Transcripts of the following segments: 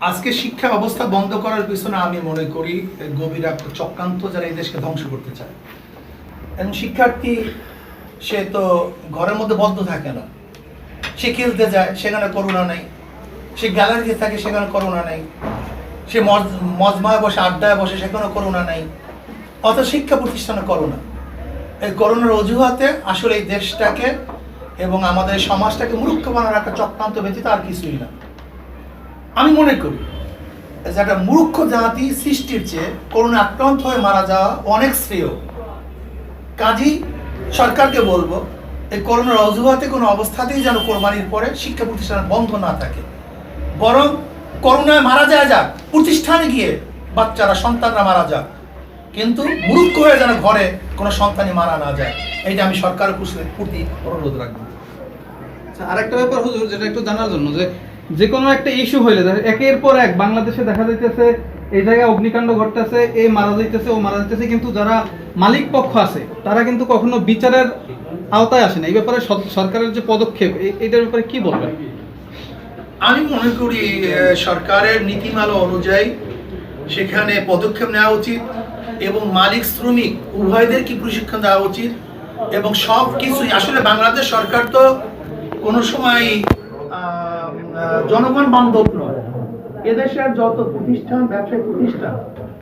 আজকে শিক্ষা ব্যবস্থা বন্ধ করার পিছনে আমি মনে করি গভীর একটা চক্রান্ত যারা এই দেশকে ধ্বংস করতে চায়। এবং শিক্ষার্থী, সে তো ঘরের মধ্যে বদ্ধ থাকে না। সে খেলতে যায়, সেখানে করোনা নেই। সে গ্যালারিতে থাকে, সেখানে করোনা নেই। সে মজ- মজমায় বসে, আড্ডায় বসে সেখানে করোনা নেই। অত শিক্ষা প্রতিষ্ঠানে করোনা এই করোনার অজুহাতে আসলে এই দেশটাকে এবং আমাদের সমাজটাকে মূর্খ বানানোর একটা চক্রান্ত ব্যতীত আর কিছুই না। আমি মনে করি যে একটা মূর্খ জাতি সৃষ্টির চেয়ে করোনা আক্রান্ত হয়ে মারা যাওয়া অনেক শ্রেয়। কাজী সরকারকে বলব এই করোনার অজুহাতে কোনো অবস্থাতেই যেন কোরবানির পরে শিক্ষা প্রতিষ্ঠান বন্ধ না থাকে। বরং করোনায় মারা যায় যাক প্রতিষ্ঠানে গিয়ে বাচ্চারা সন্তানরা মারা যাক। কিন্তু মূর্খ হয়ে যেন ঘরে কোনো সন্তানই মারা না যায় এইটা আমি সরকারের প্রতি- অনুরোধ রাখব। আচ্ছা, আরেকটা ব্যাপার হুজুর যেটা একটু জানার জন্য যে যে কোনো একটা ইস্যু হইলে একের পর এক বাংলাদেশে দেখা যাইতেছে, এই জায়গায় অগ্নিকাণ্ড ঘটতেছে এ মারা যাইতেছে, ও মারা যাইতেছে, কিন্তু যারা মালিক পক্ষ আছে, তারা কিন্তু কখনো বিচারের আওতায় আসে না। এই ব্যাপারে সরকারের যে পদক্ষেপ এটার ব্যাপারে কি বলবেন? আমি মনে করি সরকারের নীতিমালা অনুযায়ী সেখানে পদক্ষেপ নেওয়া উচিত এবং মালিক, শ্রমিক, উভয়দের কি প্রশিক্ষণ দেওয়া উচিত এবং সব কিছুই আসলে বাংলাদেশ সরকার তো কোনো সময় জনগণ বান্ধব নয়। এদেশের যত প্রতিষ্ঠান, ব্যবসায়িক প্রতিষ্ঠান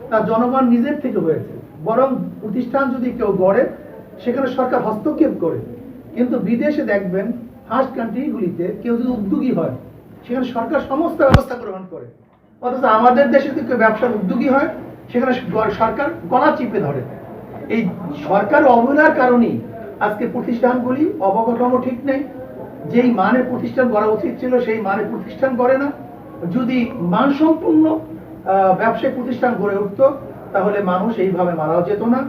তা জনগণ নিজের থেকে হয়েছে। বরং প্রতিষ্ঠান যদি কেউ গড়ে, সেখানে সরকার হস্তক্ষেপ করে। কিন্তু বিদেশে দেখবেন ফার্স্ট কান্ট্রিগুলিতে কেউ যদি উদ্যোগী হয়, সেখানে সরকার সমস্ত ব্যবস্থা গ্রহণ করে। অথচ আমাদের দেশে যদি কেউ ব্যবসার উদ্যোগী হয়, সেখানে সরকার গলা চিপে ধরে। এই সরকার অবহেলার কারণেই আজকে প্রতিষ্ঠানগুলি অবকাঠামো ঠিক নেই যেই মানে প্রতিষ্ঠান করা উচিত ছিল সেই মানে প্রতিষ্ঠান করে না। যদি মানসম্পন্ন আহ, ব্যবসায়িক প্রতিষ্ঠান গড়ে উঠতো তাহলে মানুষ এইভাবে মারাও যেত না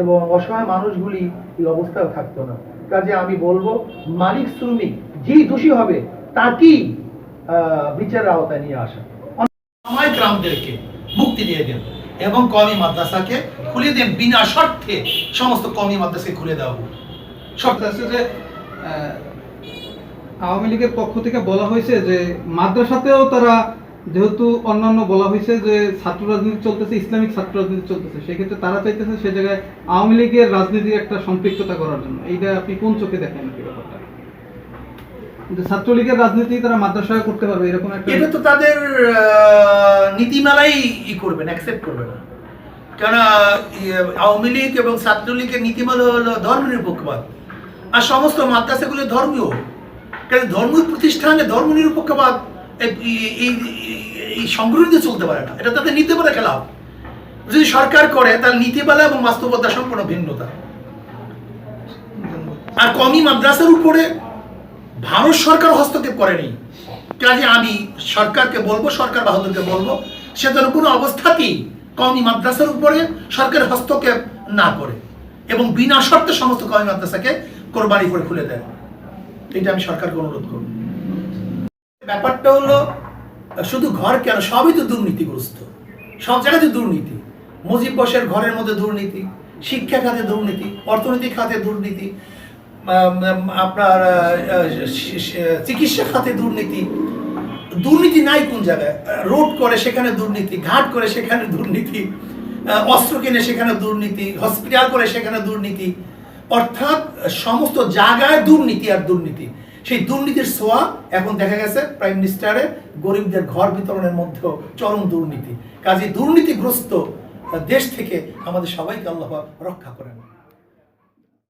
এবং অসহায় মানুষগুলি এই অবস্থায় থাকতো না। কাজে আমি বলব মালিক শ্রমিক যেই দোষী হবে তাকেই বিচারের আওতায় নিয়ে আসা। সময় গ্রামদেরকে মুক্তি দিয়ে দেন এবং কমি মাদ্রাসাকে খুলে দেন বিনা শর্তে সমস্ত কমি মাদ্রাসাকে খুলে দেওয়া হোক। শর্ত আছে যে আওয়ামী লীগের পক্ষ থেকে বলা হয়েছে যে মাদ্রাসাতেও তারা যেহেতু অন্যান্য বলা হয়েছে যে ছাত্র রাজনীতি চলতেছে, ইসলামিক ছাত্র রাজনীতি চলতেছে, সেক্ষেত্রে তারা চাইতেছে সে জায়গায় আওয়ামী লীগের রাজনীতির একটা সম্পৃক্ততা করার জন্য। এইটা আপনি কোন চোখে দেখেন ছাত্রলীগের রাজনীতি তারা মাদ্রাসায় করতে পারবে, এরকম একটা এটা তো তাদের নীতিমালাই ই করবেন অ্যাকসেপ্ট করবে না। কেন আওয়ামী লীগ এবং ছাত্রলীগের নীতিমালা হলো ধর্মনিরপেক্ষবাদ আর সমস্ত মাদ্রাসাগুলো ধর্মীয়। কারণ ধর্মীয় প্রতিষ্ঠানে ধর্ম নিরপেক্ষবাদ এই- এই- এই চলতে পারে না। এটা তাদের নীতিমালা খেলাফ। যদি সরকার করে, তাহলে নীতিমালা এবং বাস্তবতা সম্পূর্ণ ভিন্নতা। আর কমি মাদ্রাসার উপরে ভারত সরকার হস্তক্ষেপ করেনি। কাজে আমি সরকারকে বলব, সরকার বাহাদুরকে বলব, সে যেন কোনো অবস্থাতেই কমি মাদ্রাসার উপরে সরকার হস্তক্ষেপ না করে এবং বিনা শর্তে সমস্ত কমি মাদ্রাসাকে কোরবানি করে খুলে দেয়। এটা আমি সরকারকে অনুরোধ করব। ব্যাপারটা হলো, শুধু ঘর কেন? সবই তো দুর্নীতিগ্রস্ত। সব জায়গাতে দুর্নীতি। মুজিব বসের ঘরের মধ্যে দুর্নীতি, শিক্ষা খাতে দুর্নীতি, অর্থনৈতিক খাতে দুর্নীতি আপনার চিকিৎসা খাতে দুর্নীতি। দুর্নীতি নাই কোন জায়গায়? রোড করে সেখানে দুর্নীতি, ঘাট করে সেখানে দুর্নীতি অস্ত্র কিনে সেখানে দুর্নীতি, হসপিটাল করে সেখানে দুর্নীতি। অর্থাৎ সমস্ত জায়গায় দুর্নীতি আর দুর্নীতি। সেই দুর্নীতির সোয়া এখন দেখা গেছে প্রাইম মিনিস্টারে গরিবদের ঘর বিতরণের মধ্যেও চরম দুর্নীতি। কাজে দুর্নীতিগ্রস্ত দেশ থেকে আমাদের সবাইকে আল্লাহ রক্ষা করেন।